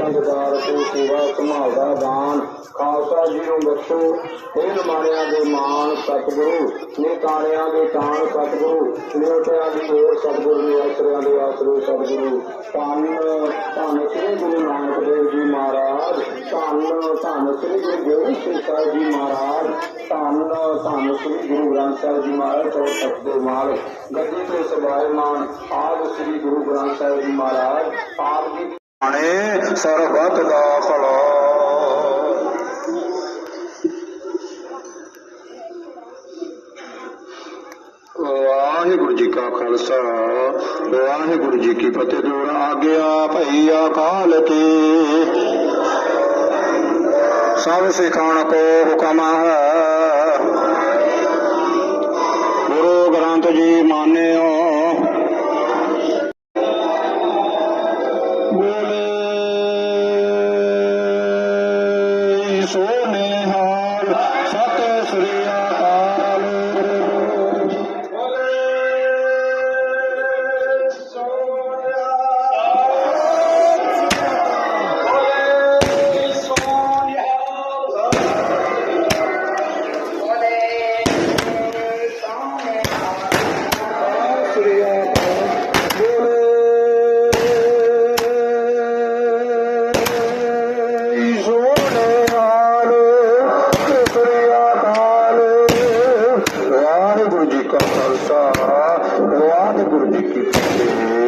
ਨਾਨਕ ਸਾਹਿਬ ਸੇਵਾ ਸੰਭਾਲਦਾ ਦਾਨ। ਖਾਲਸਾ ਜੀ ਨੂੰ ਬਖਸ਼ੋ। ਇਹ ਨਮਾਣਿਆਂ ਦੇ ਮਾਣ ਸਤਿਗੁਰੂ ਨਿਤਾਣਿਆਂ ਦੇ ਤਾਣ ਸਤਿਗੁਰੂ ਨਿਉਟਿਆਂ ਦੀ ਹੋਰ ਸਤਿਗੁਰੂ ਨੇ ਆਸਰਿਆਂ ਦੇ ਆਸਰੇ ਸਤਿਗੁਰੂ। ਧੰਨ ਧੰਨ ਸ੍ਰੀ ਗੁਰੂ ਨਾਨਕ ਦੇਵ ਜੀ ਮਹਾਰਾਜ। ਧੰਨ ਧੰਨ ਸ੍ਰੀ ਗੁਰੂ ਗੋਬਿੰਦ ਸਿੰਘ ਸਾਹਿਬ ਜੀ ਮਹਾਰਾਜ। ਧੰਨ ਧੰਨ ਸ੍ਰੀ ਗੁਰੂ ਗ੍ਰੰਥ ਸਾਹਿਬ ਜੀ ਮਹਾਰਾਜ ਚੌ ਤਖਤ ਦੇ ਮਾਲਕ। ਗੱਦੀ ਤੇ ਸਬਾਇਮਾਨ ਆਦ ਸ੍ਰੀ ਗੁਰੂ ਗ੍ਰੰਥ ਸਾਹਿਬ ਜੀ ਮਹਾਰਾਜ। ਆਪ ਜੀ ਆਣੇ ਸਰਬਤ ਦਾ ਭਲਾ ਵਾਹਿਗੁਰੂ ਜੀ ਕਾ ਖਾਲਸਾ ਵਾਹਿਗੁਰੂ ਜੀ ਕੀ ਫਤਿਹ ਦੂਰ ਆਗਿਆ ਭਈ ਅਕਾਲ ਕੀ ਸਭ ਸਿਖਾਣ ਕੋ ਹੁਕਮ ਹੈ ਗੁਰੂ ਗ੍ਰੰਥ ਜੀ ਮਾਨਿਓ ਸੋ ਨਿਹਾਲ ਸਤਿ ਸ੍ਰੀ por